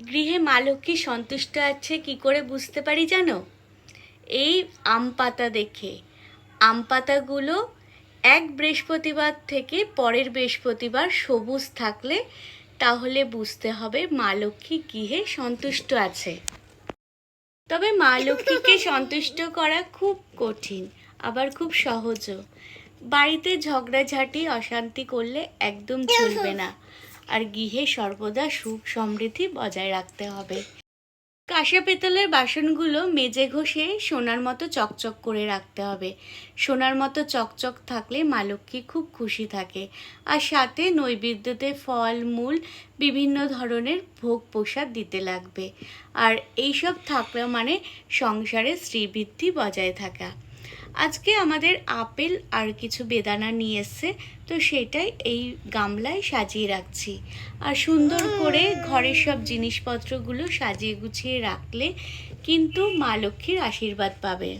গৃহে মা লক্ষ্মী সন্তুষ্ট আছে, কি করে বুঝতে পারি জানো? এই আম পাতা দেখে। আম পাতাগুলো এক বৃহস্পতিবার থেকে পরের বৃহস্পতিবার সবুজ থাকলে তাহলে বুঝতে হবে মা লক্ষ্মী গৃহে সন্তুষ্ট আছে। তবে মা লক্ষ্মীকে সন্তুষ্ট করা খুব কঠিন, আবার খুব সহজও। বাড়িতে ঝগড়াঝাটি, অশান্তি করলে একদম চলবে না। আর গৃহে সর্বদা সুখ সমৃদ্ধি বজায় রাখতে হবে। কাঁসা পেতলের বাসনগুলো মেজে ঘষে সোনার মতো চকচক করে রাখতে হবে। সোনার মতো চকচক থাকলে মা খুব খুশি থাকে। আর সাথে নৈবেদ্যতে ফল, মূল, বিভিন্ন ধরনের ভোগ প্রসাদ দিতে লাগবে। আর এইসব থাকলে মানে সংসারে শ্রীবৃদ্ধি বজায় থাকা। আজকে আমাদের আপেল আর কিছু বেদানা নিয়ে এসছে, তো সেটাই এই গামলায় সাজিয়ে রাখছি। আর সুন্দর করে ঘরের সব জিনিসপত্রগুলো সাজিয়ে গুছিয়ে রাখলে কিন্তু মা লক্ষ্মীর আশীর্বাদ পাবে।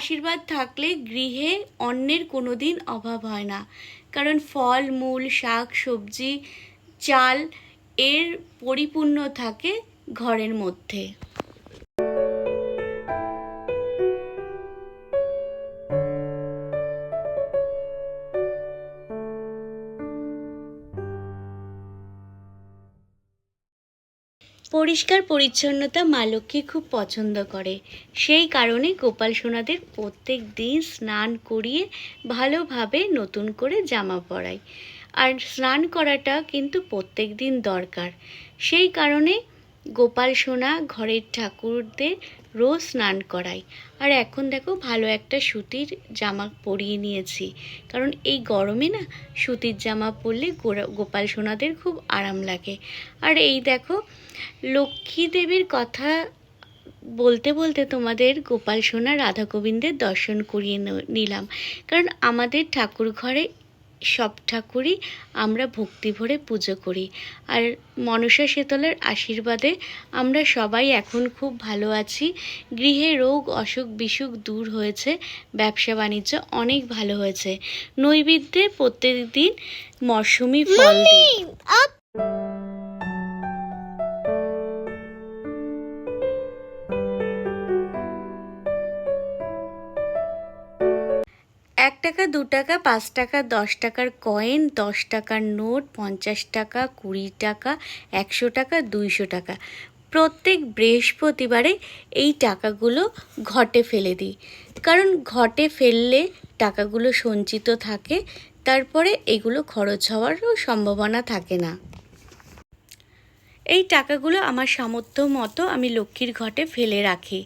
আশীর্বাদ থাকলে গৃহে অন্যের কোনো দিন অভাব হয় না। কারণ ফল মূল শাক সবজি চাল এর পরিপূর্ণ থাকে ঘরের মধ্যে। পরিষ্কার পরিচ্ছন্নতা মা লক্ষ্মী খুব পছন্দ করে। সেই কারণে গোপাল সোনাদের প্রত্যেক দিন স্নান করিয়ে ভালোভাবে নতুন করে জামা পরাই আর স্নান করাটা কিন্তু প্রত্যেক দিন দরকার। সেই কারণে গোপাল সোনা ঘরের ঠাকুরদের রোজ স্নান করাই। আর এখন দেখো ভালো একটা সুতির জামা পরিয়ে নিয়েছি। কারণ এই গরমে না সুতির জামা পরলে গোপাল সোনাদের খুব আরাম লাগে। আর এই দেখো লক্ষ্মী দেবীর কথা বলতে বলতে তোমাদের গোপাল সোনা রাধা গোবিন্দের দর্শন করিয়ে নিলাম। কারণ আমাদের ঠাকুর ঘরে সব ঠাকুরই আমরা ভক্তি ভরে পুজো করি। আর মনসা শীতলের আশীর্বাদে আমরা সবাই এখন খুব ভালো আছি। গৃহে রোগ, অসুখ, বিসুখ দূর হয়েছে। ব্যবসা বাণিজ্য অনেক ভালো হয়েছে। নৈবেদ্যে প্রত্যেক দিন মরশুমি ফল দিই। টাকা, দু টাকা, পাঁচ টাকা, দশ টাকার কয়েন দশ টাকার নোট পঞ্চাশ টাকা, কুড়ি টাকা, একশো টাকা, দুইশো টাকা। প্রত্যেক বৃহস্পতিবারে এই টাকাগুলো ঘটে ফেলে দিই। কারণ ঘটে ফেললে টাকাগুলো সঞ্চিত থাকে, তারপরে এগুলো খরচ হওয়ারও সম্ভাবনা থাকে না। এই টাকাগুলো আমার সামর্থ্য মতো আমি লক্ষ্মীর ঘটে ফেলে রাখি।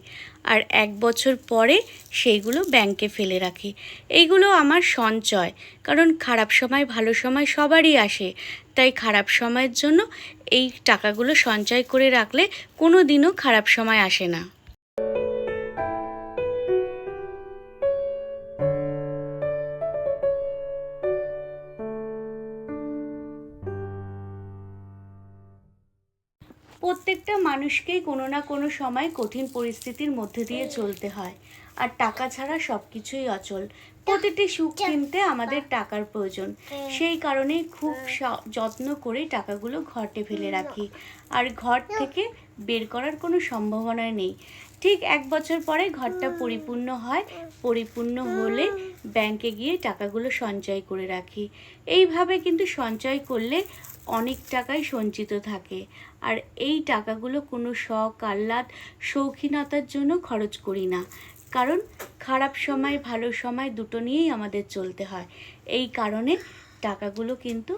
আর এক বছর পরে সেইগুলো ব্যাংকে ফেলে রাখি। এইগুলো আমার সঞ্চয়, কারণ খারাপ সময় ভালো সময় সবারই আসে। তাই খারাপ সময়ের জন্য এই টাকাগুলো সঞ্চয় করে রাখলে কোনো দিনও খারাপ সময় আসে না। প্রত্যেকটা মানুষকেই কোনো না কোনো সময় কঠিন পরিস্থিতির মধ্যে দিয়ে চলতে হয়। আর টাকা ছাড়া সব কিছুই অচল। প্রতিটি সুখ কিনতে আমাদের টাকার প্রয়োজন। সেই কারণেই খুব যত্ন করে টাকাগুলো ঘটে ফেলে রাখি। আর ঘর থেকে বের করার কোনো সম্ভাবনা নেই। ঠিক এক বছর পরে ঘরটা পরিপূর্ণ হয়। পরিপূর্ণ হলে ব্যাংকে গিয়ে টাকাগুলো সঞ্চয় করে রাখি। এইভাবে কিন্তু সঞ্চয় করলে অনেক টাকাই সঞ্চিত থাকে। আর এই টাকাগুলো কোনো শখ, আহ্লাদ, শৌখিনতার জন্য খরচ করি না। কারণ খারাপ সময়, ভালো সময় দুটো নিয়েই আমাদের চলতে হয়। এই কারণে টাকাগুলো কিন্তু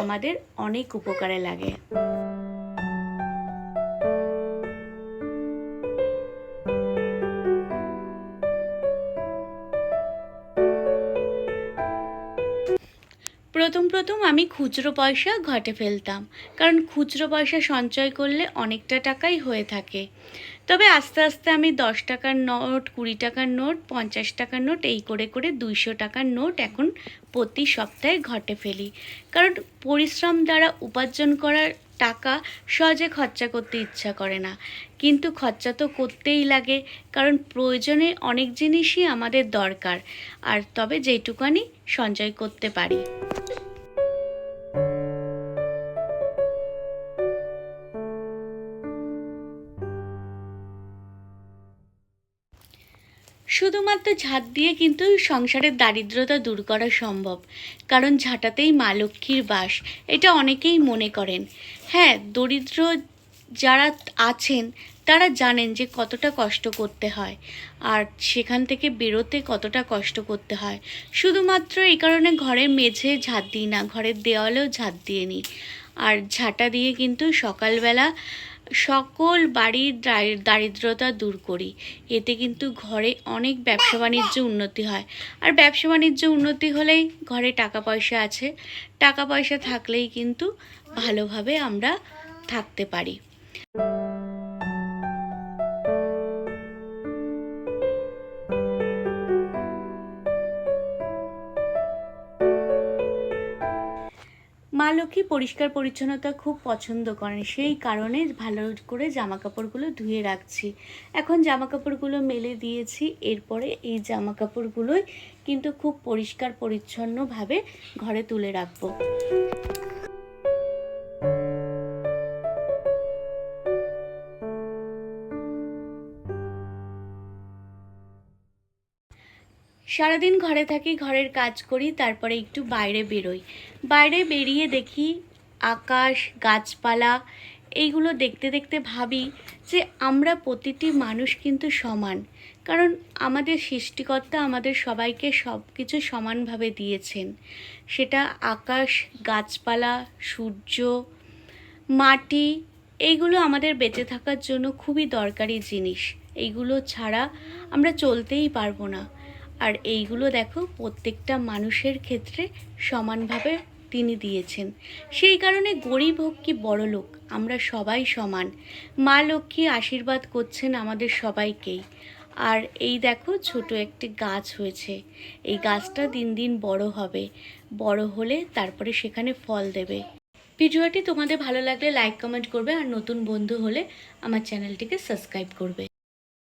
আমাদের অনেক উপকারে লাগে। প্রথম প্রথম আমি খুচরো পয়সা ঘটে ফেলতাম, কারণ খুচরো পয়সা সঞ্চয় করলে অনেকটা টাকাই হয়ে থাকে। তবে আস্তে আস্তে আমি দশ টাকার নোট, কুড়ি টাকার নোট, পঞ্চাশ টাকার নোট, এই করে করে দুইশো টাকার নোট এখন প্রতি সপ্তাহে ঘটে ফেলি। কারণ পরিশ্রম দ্বারা উপার্জন করার টাকা সহজে খরচা করতে ইচ্ছা করে না। কিন্তু খরচা তো করতেই লাগে, কারণ প্রয়োজনে অনেক জিনিসই আমাদের দরকার। আর তবে যেটুকানি সঞ্চয় করতে পারি। শুধুমাত্র ঝাঁট দিয়ে কিন্তু সংসারের দারিদ্রতা দূর করা সম্ভব। কারণ ঝাঁটাতেই মা লক্ষ্মীর বাস, এটা অনেকেই মনে করেন। হ্যাঁ দরিদ্র যারা আছেন, তারা জানেন যে কতটা কষ্ট করতে হয়। আর সেখান থেকে বেরোতে কতটা কষ্ট করতে হয়। শুধুমাত্র এই কারণে ঘরের মেঝে ঝাঁট দিই না, ঘরের দেওয়ালেও ঝাঁট দিয়ে নিই। আর ঝাঁটা দিয়ে কিন্তু সকালবেলা সকল বাড়ির দারি- দারিদ্রতা দূর করি। এতে কিন্তু ঘরে অনেক ব্যবসা বাণিজ্য উন্নতি হয়। আর ব্যবসা বাণিজ্য উন্নতি হলেই ঘরে টাকা পয়সা আছে। টাকা পয়সা থাকলেই কিন্তু ভালোভাবে আমরা থাকতে পারি। মা লক্ষ্মী পরিষ্কার পরিচ্ছন্নতা খুব পছন্দ করেন। সেই কারণে ভালো করে জামা কাপড়গুলো ধুয়ে রাখছি। এখন জামা কাপড়গুলো মেলে দিয়েছি। এরপরে এই জামা কাপড়গুলোই কিন্তু খুব পরিষ্কার পরিচ্ছন্নভাবে ঘরে তুলে রাখব। সারাদিন ঘরে থাকি, ঘরের কাজ করি, তারপরে একটু বাইরে বেরোই। বাইরে বেরিয়ে দেখি আকাশ, গাছপালা, এইগুলো দেখতে দেখতে ভাবি যে আমরা প্রতিটি মানুষ কিন্তু সমান। কারণ আমাদের সৃষ্টিকর্তা আমাদের সবাইকে সব কিছু সমানভাবে দিয়েছেন। সেটা আকাশ, গাছপালা, সূর্য, মাটি, এইগুলো আমাদের বেঁচে থাকার জন্য খুবই দরকারি জিনিস। এইগুলো ছাড়া আমরা চলতেই পারব না। আর এইগুলো দেখো প্রত্যেকটা মানুষের ক্ষেত্রে সমানভাবে তিনি দিয়েছেন। সেই কারণে গরিব হোক কি বড় লোক, আমরা সবাই সমান। মা লক্ষ্মী আশীর্বাদ করছেন আমাদের সবাইকেই। আর এই দেখো ছোট একটি গাছ হয়েছে, এই গাছটা দিন দিন বড় হবে। বড় হলে তারপরে সেখানে ফল দেবে। ভিডিওটি তোমাদের ভালো লাগলে লাইক, কমেন্ট করবে আর নতুন বন্ধু হলে আমার চ্যানেলটিকে সাবস্ক্রাইব করবে।